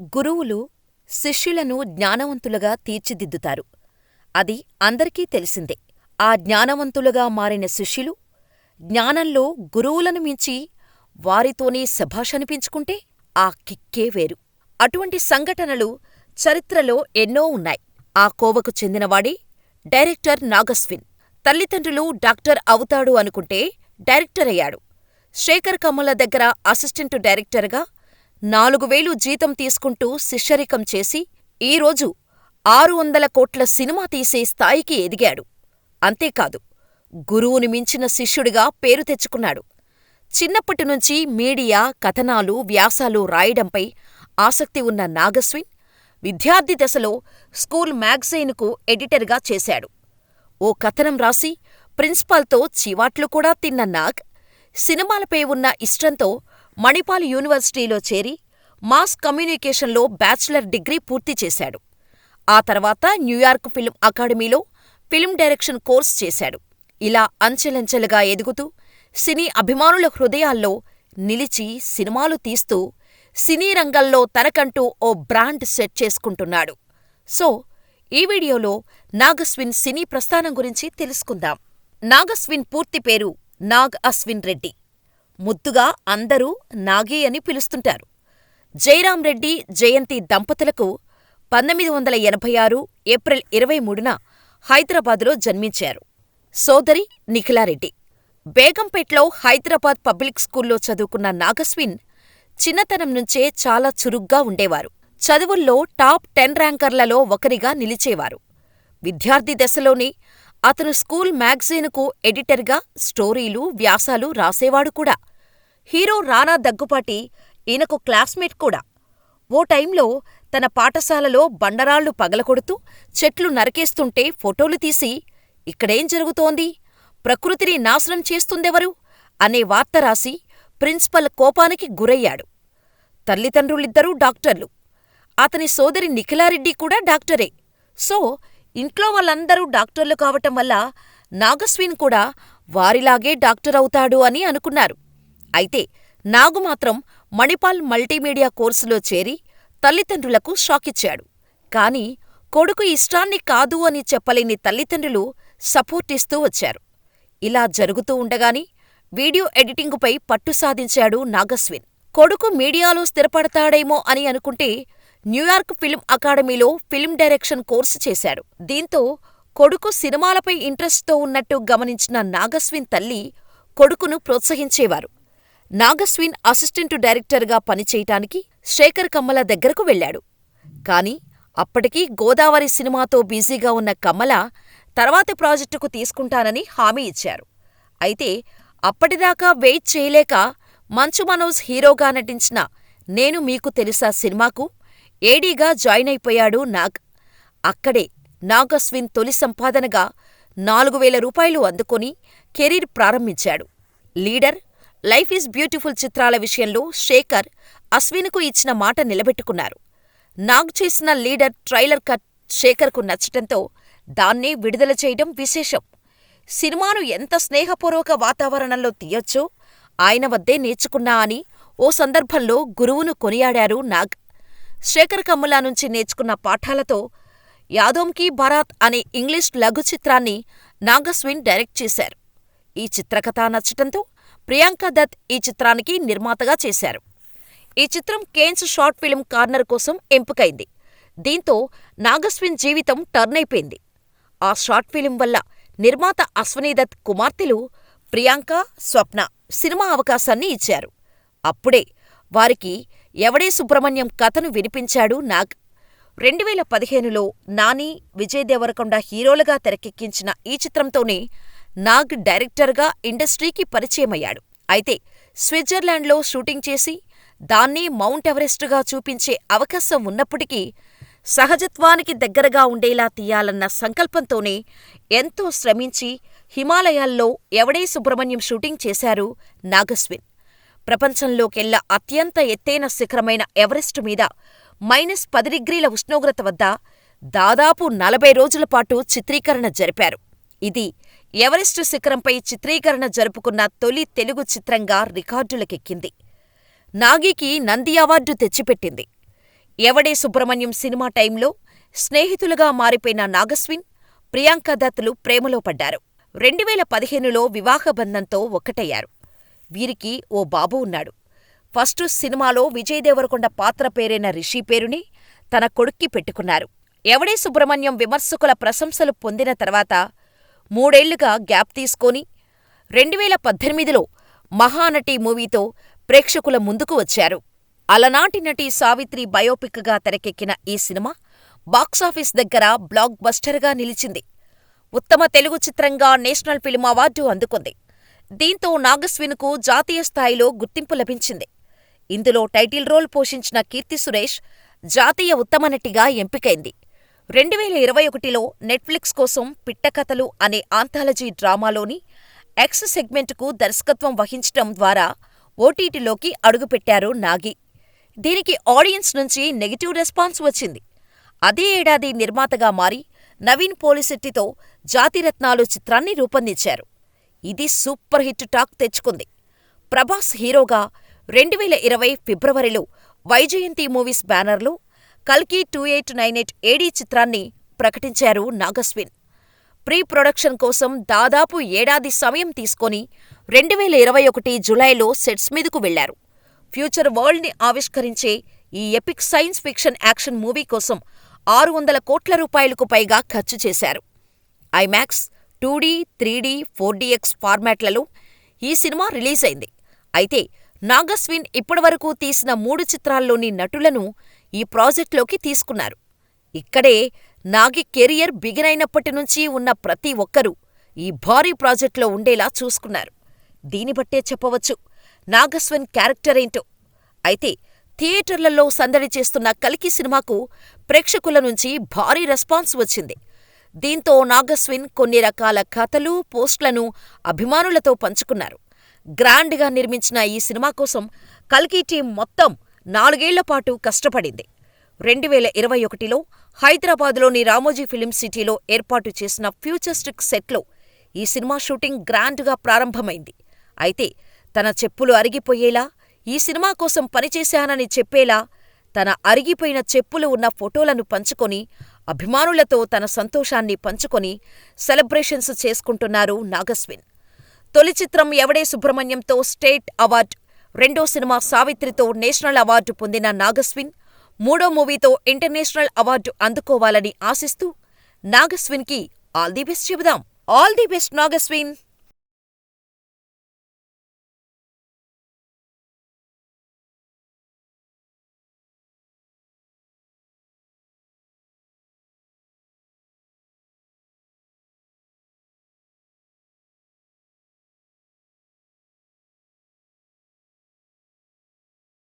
గురువులు శిష్యులను జ్ఞానవంతులుగా తీర్చిదిద్దుతారు. అది అందరికీ తెలిసిందే. ఆ జ్ఞానవంతులుగా మారిన శిష్యులు జ్ఞానంలో గురువులను మించి వారితోనే శభాషనిపించుకుంటే ఆ కిక్కే వేరు. అటువంటి సంఘటనలు చరిత్రలో ఎన్నో ఉన్నాయి. ఆ కోవకు చెందినవాడే డైరెక్టర్ నాగస్విన్. తల్లిదండ్రులు డాక్టర్ అవుతాడు అనుకుంటే డైరెక్టరయ్యాడు. శేఖర్ కమ్ముల దగ్గర అసిస్టెంటు డైరెక్టరుగా నాలుగు వేలు జీతం తీసుకుంటూ శిష్యరికం చేసి ఈరోజు ఆరు వందల కోట్ల సినిమా తీసే స్థాయికి ఎదిగాడు. అంతేకాదు గురువుని మించిన శిష్యుడిగా పేరు తెచ్చుకున్నాడు. చిన్నప్పటినుంచీ మీడియా, కథనాలు, వ్యాసాలు రాయడంపై ఆసక్తి ఉన్న నాగస్విన్ విద్యార్థి దశలో స్కూల్ మ్యాగజైనుకు ఎడిటర్గా చేశాడు. ఓ కథనం రాసి ప్రిన్సిపాల్తో చివాట్లు కూడా తిన్న నాగ్, సినిమాలపై ఉన్న ఇష్టంతో మణిపాల్ యూనివర్సిటీలో చేరి మాస్ కమ్యూనికేషన్లో బ్యాచిలర్ డిగ్రీ పూర్తి చేశాడు. ఆ తర్వాత న్యూయార్క్ ఫిల్మ్ అకాడమీలో ఫిల్మ్ డైరెక్షన్ కోర్స్ చేశాడు. ఇలా అంచెలంచెలుగా ఎదుగుతూ సినీ అభిమానుల హృదయాల్లో నిలిచి సినిమాలు తీస్తూ సినీ రంగంలో తనకంటూ ఓ బ్రాండ్ సెట్ చేసుకుంటున్నాడు. సో, ఈ వీడియోలో నాగస్విన్ సినీ ప్రస్థానం గురించి తెలుసుకుందాం. నాగస్విన్ పూర్తి పేరు నాగ్ అశ్విన్ రెడ్డి. ముద్దుగా అందరూ నాగి అని పిలుస్తుంటారు. జయరాం రెడ్డి, జయంతి దంపతులకు పంతొమ్మిది వందల ఎనభై ఆరు ఏప్రిల్ ఇరవై మూడున హైదరాబాదులో జన్మించారు. సోదరి నిఖిలారెడ్డి. బేగంపేట్లో హైదరాబాద్ పబ్లిక్ స్కూల్లో చదువుకున్న నాగస్విన్ చిన్నతనం నుంచే చాలా చురుగ్గా ఉండేవారు. చదువుల్లో టాప్ టెన్ ర్యాంకర్లలో ఒకరిగా నిలిచేవారు. విద్యార్థి దశలోనే అతను స్కూల్ మ్యాగజైనుకు ఎడిటర్గా స్టోరీలు, వ్యాసాలు రాసేవాడు కూడా. హీరో రానా దగ్గుపాటి ఈయనకు క్లాస్మేట్ కూడా. ఓ టైంలో తన పాఠశాలలో బండరాళ్ళు పగలగొడుతూ, చెట్లు నరికేస్తుంటే ఫోటోలు తీసి ఇక్కడేం జరుగుతోంది? ప్రకృతిని నాశనం చేస్తుందెవరు? అనే వార్త రాసి ప్రిన్సిపల్ కోపానికి గురయ్యాడు. తల్లిదండ్రులిద్దరూ డాక్టర్లు. అతని సోదరి నిఖిలారెడ్డి కూడా డాక్టరే. సో, ఇంట్లో వాళ్ళందరూ డాక్టర్లు కావటం వల్ల నాగస్విన్ కూడా వారిలాగే డాక్టరవుతాడు అని అనుకున్నారు. అయితే నాగు మాత్రం మణిపాల్ మల్టీమీడియా కోర్సులో చేరి తల్లిదండ్రులకు షాకిచ్చాడు. కాని కొడుకు ఇష్టాన్ని కాదు అని చెప్పలేని తల్లిదండ్రులు సపోర్టిస్తూ వచ్చారు. ఇలా జరుగుతూ ఉండగానే వీడియో ఎడిటింగుపై పట్టు సాధించాడు నాగస్విన్. కొడుకు మీడియాలో స్థిరపడతాడేమో అని అనుకుంటే న్యూయార్క్ ఫిల్మ్ అకాడమీలో ఫిల్మ్ డైరెక్షన్ కోర్సు చేశాడు. దీంతో కొడుకు సినిమాలపై ఇంట్రెస్ట్తో ఉన్నట్టు గమనించిన నాగస్విన్ తల్లి కొడుకును ప్రోత్సహించేవారు. నాగస్విన్ అసిస్టెంటు డైరెక్టర్గా పనిచేయటానికి శేఖర్ కమ్మల దగ్గరకు వెళ్ళాడు. కాని అప్పటికి గోదావరి సినిమాతో బిజీగా ఉన్న కమ్మల తర్వాతి ప్రాజెక్టుకు తీసుకుంటానని హామీ ఇచ్చారు. అయితే అప్పటిదాకా వెయిట్ చేయలేక మంచు మనోజ్ హీరోగా నటించిన నేను మీకు తెలుసా సినిమాకు ఏడీగా జాయినైపోయాడు నాగ్. అక్కడే నాగస్విన్ తొలి సంపాదనగా నాలుగు వేల రూపాయలు అందుకొని కెరీర్ ప్రారంభించాడు. లీడర్, లైఫ్ ఈజ్ బ్యూటిఫుల్ చిత్రాల విషయంలో శేఖర్ అశ్విన్కు ఇచ్చిన మాట నిలబెట్టుకున్నారు. నాగ్ చేసిన లీడర్ ట్రైలర్ కట్ శేఖర్కు నచ్చటంతో దాన్నే విడుదల చేయడం విశేషం. సినిమాను ఎంత స్నేహపూర్వక వాతావరణంలో తీయొచ్చో ఆయన వద్దే నేర్చుకున్నా అని ఓ సందర్భంలో గురువును కొనియాడారు నాగ్. శేఖర్ కమ్ములా నుంచి నేర్చుకున్న పాఠాలతో యాదోంకీ బరాత్ అనే ఇంగ్లీష్ లఘు చిత్రాన్ని నాగస్విన్ డైరెక్ట్ చేశారు. ఈ చిత్రకథ నచ్చటంతో ప్రియాంక దత్ ఈ చిత్రానికి నిర్మాతగా చేశారు. ఈ చిత్రం కేన్స్ షార్ట్ ఫిల్మ్ కార్నర్ కోసం ఎంపికైంది. దీంతో నాగస్విన్ జీవితం టర్నైపోయింది. ఆ షార్ట్ ఫిల్మ్ వల్ల నిర్మాత అశ్వనీదత్ కుమార్తెలు ప్రియాంక, స్వప్న సినిమా అవకాశాన్ని ఇచ్చారు. అప్పుడే వారికి ఎవడే సుబ్రహ్మణ్యం కథను వినిపించాడు నాగ్. రెండువేల పదిహేనులో నాని, విజయ్ దేవరకొండ హీరోలుగా తెరకెక్కించిన ఈ చిత్రంతోనే నాగ్ డైరెక్టర్గా ఇండస్ట్రీకి పరిచయమయ్యాడు. అయితే స్విట్జర్లాండ్లో షూటింగ్ చేసి దాన్నే మౌంట్ ఎవరెస్టుగా చూపించే అవకాశం ఉన్నప్పటికీ సహజత్వానికి దగ్గరగా ఉండేలా తీయాలన్న సంకల్పంతోనే ఎంతో శ్రమించి హిమాలయాల్లో ఎవడే సుబ్రహ్మణ్యం షూటింగ్ చేశారు నాగస్విన్. ప్రపంచంలోకెల్లా అత్యంత ఎత్తైన శిఖరమైన ఎవరెస్టు మీద మైనస్ పది డిగ్రీల ఉష్ణోగ్రత వద్ద దాదాపు నలభై రోజులపాటు చిత్రీకరణ జరిపారు. ఇది ఎవరెస్టు శిఖరంపై చిత్రీకరణ జరుపుకున్న తొలి తెలుగు చిత్రంగా రికార్డులకెక్కింది. నాగికి నంది అవార్డు తెచ్చిపెట్టింది. ఎవడే సుబ్రహ్మణ్యం సినిమా టైంలో స్నేహితులుగా మారిపోయిన నాగస్విన్, ప్రియాంక దత్తులు ప్రేమలో పడ్డారు. రెండువేల పదిహేనులో వివాహబంధంతో ఒక్కటయ్యారు. వీరికి ఓ బాబు ఉన్నాడు. ఫస్టు సినిమాలో విజయ్ దేవరకొండ పాత్ర పేరైన రిషి పేరుని తన కొడుక్కి పెట్టుకున్నారు. ఎవడే సుబ్రహ్మణ్యం విమర్శకుల ప్రశంసలు పొందిన తర్వాత మూడేళ్ళుగా గ్యాప్ తీసుకొని రెండువేల పద్దెనిమిదిలో మహానటి మూవీతో ప్రేక్షకుల ముందుకు వచ్చారు. అలనాటి నటి సావిత్రి బయోపిక్గా తెరకెక్కిన ఈ సినిమా బాక్సాఫీస్ దగ్గర బ్లాక్ బస్టర్గా నిలిచింది. ఉత్తమ తెలుగు చిత్రంగా నేషనల్ ఫిల్మ్ అవార్డు అందుకుంది. దీంతో నాగస్విన్కు జాతీయ స్థాయిలో గుర్తింపు లభించింది. ఇందులో టైటిల్ రోల్ పోషించిన కీర్తి సురేష్ జాతీయ ఉత్తమ నటిగా ఎంపికైంది. రెండువేల ఇరవై ఒకటిలో నెట్ఫ్లిక్స్ కోసం పిట్టకథలు అనే ఆంథాలజీ డ్రామాలోని ఎక్స్ సెగ్మెంట్కు దర్శకత్వం వహించటం ద్వారా ఓటీటీలోకి అడుగుపెట్టారు నాగి. దీనికి ఆడియన్స్ నుంచి నెగటివ్ రెస్పాన్స్ వచ్చింది. అదే ఏడాది నిర్మాతగా మారి నవీన్ పోలిశెట్టితో జాతిరత్నాలు చిత్రాన్ని రూపొందించారు. ఇది సూపర్ హిట్ టాక్ తెచ్చుకుంది. ప్రభాస్ హీరోగా రెండువేల ఇరవై ఫిబ్రవరిలో వైజయంతి మూవీస్ బ్యానర్లో కల్కి two eight nine eight AD చిత్రాన్ని ప్రకటించారు నాగస్విన్. ప్రీ ప్రొడక్షన్ కోసం దాదాపు ఏడాది సమయం తీసుకొని రెండువేల ఇరవై ఒకటి జులైలో సెట్స్ మీదకు వెళ్ళారు. ఫ్యూచర్ వరల్డ్ని ఆవిష్కరించే ఈ epic science fiction action movie కోసం ఆరు వందల కోట్ల రూపాయలకు పైగా ఖర్చు చేశారు. IMAX, two D three D, four DX ఫార్మాట్లలో ఈ సినిమా రిలీజైంది. అయితే నాగస్విన్ ఇప్పటివరకు తీసిన మూడు చిత్రాల్లోని నటులను ఈ ప్రాజెక్ట్లోకి తీసుకున్నారు. ఇక్కడే నాగి కెరీర్ అయినప్పటి నుంచి ఉన్న ప్రతి ఒక్కరూ ఈ భారీ ప్రాజెక్ట్లో ఉండేలా చూసుకున్నారు. దీన్నిబట్టే చెప్పవచ్చు నాగస్విన్ క్యారెక్టరేంటో. అయితే థియేటర్లలో సందడి చేస్తున్న కల్కి సినిమాకు ప్రేక్షకుల నుంచి భారీ రెస్పాన్స్ వచ్చింది. దీంతో నాగస్విన్ కొన్ని రకాల కథలు, పోస్ట్లను అభిమానులతో పంచుకున్నారు. గ్రాండ్గా నిర్మించిన ఈ సినిమా కోసం కల్కి టీం మొత్తం నాలుగేళ్ళ పాటు కష్టపడింది. రెండువేల ఇరవై ఒకటిలో హైదరాబాద్లోని రామోజీ ఫిల్మ్ సిటీలో ఏర్పాటు చేసిన ఫ్యూచరిస్టిక్ సెట్లో ఈ సినిమా షూటింగ్ గ్రాండ్గా ప్రారంభమైంది. అయితే తన చెప్పులు అరిగిపోయేలా, ఈ సినిమా కోసం పనిచేశానని చెప్పేలా తన అరిగిపోయిన చెప్పులు ఉన్న ఫోటోలను పంచుకొని అభిమానులతో తన సంతోషాన్ని పంచుకొని సెలబ్రేషన్స్ చేసుకుంటున్నారు నాగస్విన్. తొలి చిత్రం ఎవడే సుబ్రహ్మణ్యంతో స్టేట్ అవార్డ్ రెండో సినిమా సావిత్రితో నేషనల్ అవార్డు పొందిన నాగస్విన్ మూడో మూవీతో ఇంటర్నేషనల్ అవార్డు అందుకోవాలని ఆశిస్తూ నాగస్విన్కి ఆల్ ది బెస్ట్ చెబుదాం. All the best Nag Ashwin!